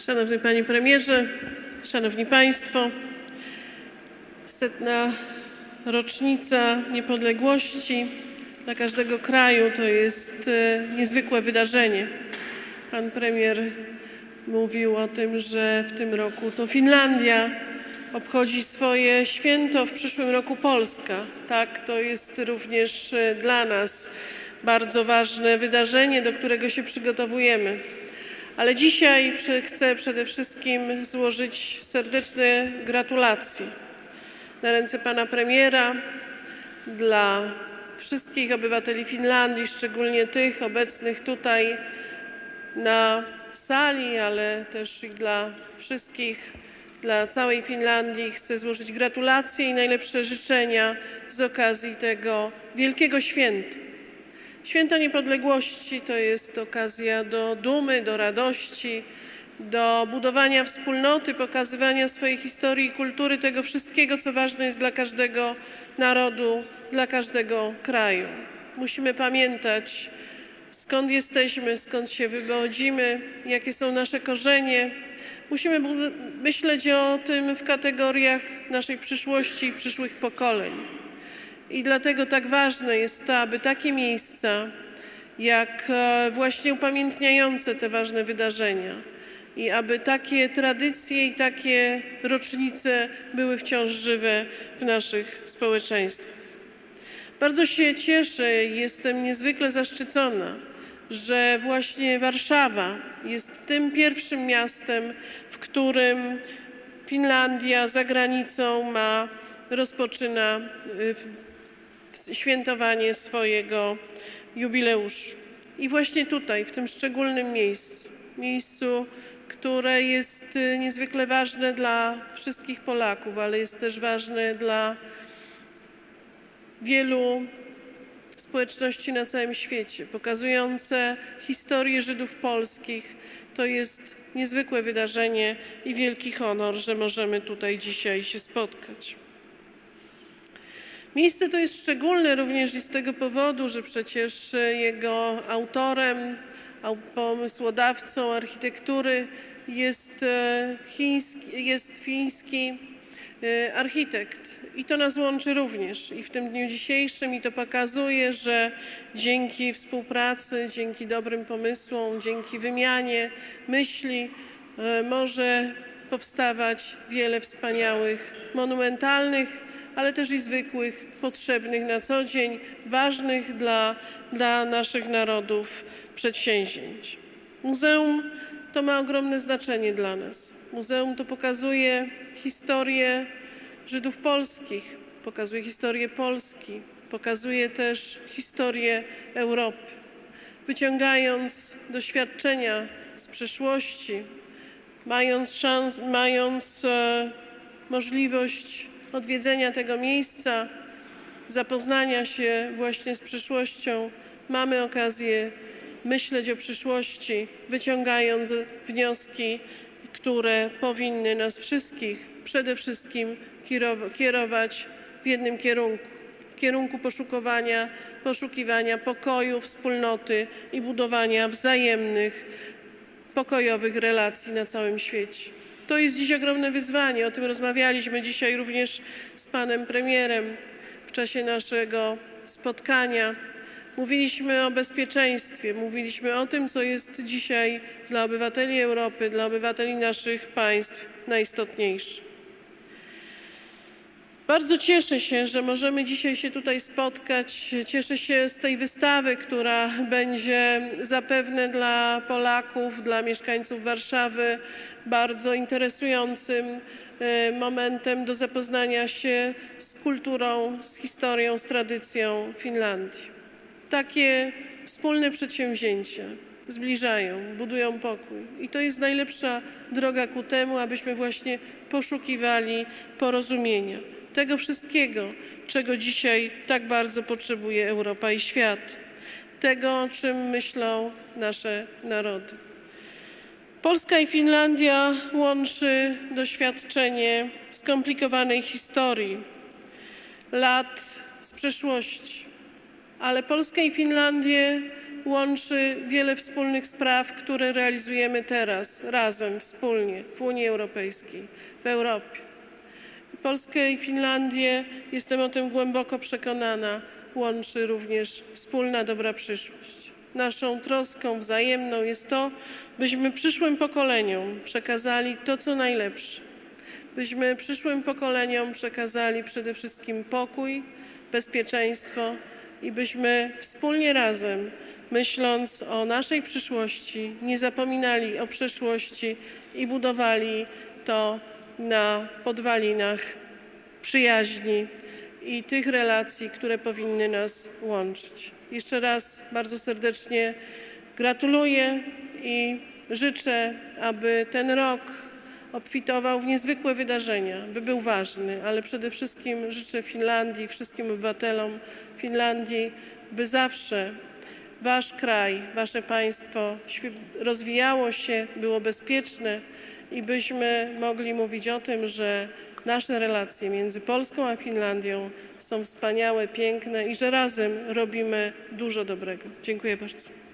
Szanowny Panie Premierze, Szanowni Państwo, setna rocznica niepodległości dla każdego kraju to jest e, niezwykłe wydarzenie. Pan premier mówił o tym, że w tym roku to Finlandia obchodzi swoje święto, w przyszłym roku Polska. Tak, to jest również e, dla nas bardzo ważne wydarzenie, do którego się przygotowujemy. Ale dzisiaj chcę przede wszystkim złożyć serdeczne gratulacje na ręce pana premiera dla wszystkich obywateli Finlandii, szczególnie tych obecnych tutaj na sali, ale też i dla wszystkich, dla całej Finlandii. Chcę złożyć gratulacje i najlepsze życzenia z okazji tego wielkiego święta. Święto Niepodległości to jest okazja do dumy, do radości, do budowania wspólnoty, pokazywania swojej historii i kultury, tego wszystkiego, co ważne jest dla każdego narodu, dla każdego kraju. Musimy pamiętać, skąd jesteśmy, skąd się wywodzimy, jakie są nasze korzenie. Musimy myśleć o tym w kategoriach naszej przyszłości i przyszłych pokoleń. I dlatego tak ważne jest to, aby takie miejsca, jak e, właśnie upamiętniające te ważne wydarzenia, i aby takie tradycje i takie rocznice były wciąż żywe w naszych społeczeństwach. Bardzo się cieszę jestem niezwykle zaszczycona, że właśnie Warszawa jest tym pierwszym miastem, w którym Finlandia za granicą ma, rozpoczyna y, świętowanie swojego jubileuszu. I właśnie tutaj, w tym szczególnym miejscu, miejscu, które jest y, niezwykle ważne dla wszystkich Polaków, ale jest też ważne dla wielu społeczności na całym świecie, pokazujące historię Żydów polskich. To jest niezwykłe wydarzenie i wielki honor, że możemy tutaj dzisiaj się spotkać. Miejsce to jest szczególne również i z tego powodu, że przecież jego autorem, au- pomysłodawcą architektury jest, e, chiński, jest fiński e, architekt. I to nas łączy również i w tym dniu dzisiejszym i to pokazuje, że dzięki współpracy, dzięki dobrym pomysłom, dzięki wymianie myśli e, może powstawać wiele wspaniałych, monumentalnych, ale też i zwykłych, potrzebnych na co dzień, ważnych dla, dla naszych narodów przedsięwzięć. Muzeum to ma ogromne znaczenie dla nas. Muzeum to pokazuje historię Żydów polskich, pokazuje historię Polski, pokazuje też historię Europy. Wyciągając doświadczenia z przeszłości, mając, szans, mając e, możliwość odwiedzenia tego miejsca, zapoznania się właśnie z przyszłością, mamy okazję myśleć o przyszłości, wyciągając wnioski, które powinny nas wszystkich przede wszystkim kierow- kierować w jednym kierunku w kierunku poszukiwania, poszukiwania pokoju, wspólnoty i budowania wzajemnych, pokojowych relacji na całym świecie. To jest dziś ogromne wyzwanie. O tym rozmawialiśmy dzisiaj również z panem premierem w czasie naszego spotkania. Mówiliśmy o bezpieczeństwie, mówiliśmy o tym, co jest dzisiaj dla obywateli Europy, dla obywateli naszych państw najistotniejsze. Bardzo cieszę się, że możemy dzisiaj się tutaj spotkać. Cieszę się z tej wystawy, która będzie zapewne dla Polaków, dla mieszkańców Warszawy bardzo interesującym e, momentem do zapoznania się z kulturą, z historią, z tradycją Finlandii. Takie wspólne przedsięwzięcia zbliżają, budują pokój. I to jest najlepsza droga ku temu, abyśmy właśnie poszukiwali porozumienia. Tego wszystkiego, czego dzisiaj tak bardzo potrzebuje Europa i świat. Tego, o czym myślą nasze narody. Polska i Finlandia łączy doświadczenie skomplikowanej historii, lat z przeszłości ale Polskę i Finlandię łączy wiele wspólnych spraw, które realizujemy teraz, razem, wspólnie w Unii Europejskiej, w Europie. Polskę i Finlandię, jestem o tym głęboko przekonana, łączy również wspólna dobra przyszłość. Naszą troską wzajemną jest to, byśmy przyszłym pokoleniom przekazali to, co najlepsze. Byśmy przyszłym pokoleniom przekazali przede wszystkim pokój, bezpieczeństwo i byśmy wspólnie razem, myśląc o naszej przyszłości, nie zapominali o przeszłości i budowali to na podwalinach przyjaźni i tych relacji, które powinny nas łączyć. Jeszcze raz bardzo serdecznie gratuluję i życzę, aby ten rok obfitował w niezwykłe wydarzenia, by był ważny, ale przede wszystkim życzę Finlandii, wszystkim obywatelom Finlandii, by zawsze Wasz kraj, Wasze państwo rozwijało się, było bezpieczne i byśmy mogli mówić o tym, że nasze relacje między Polską a Finlandią są wspaniałe, piękne i że razem robimy dużo dobrego. Dziękuję bardzo.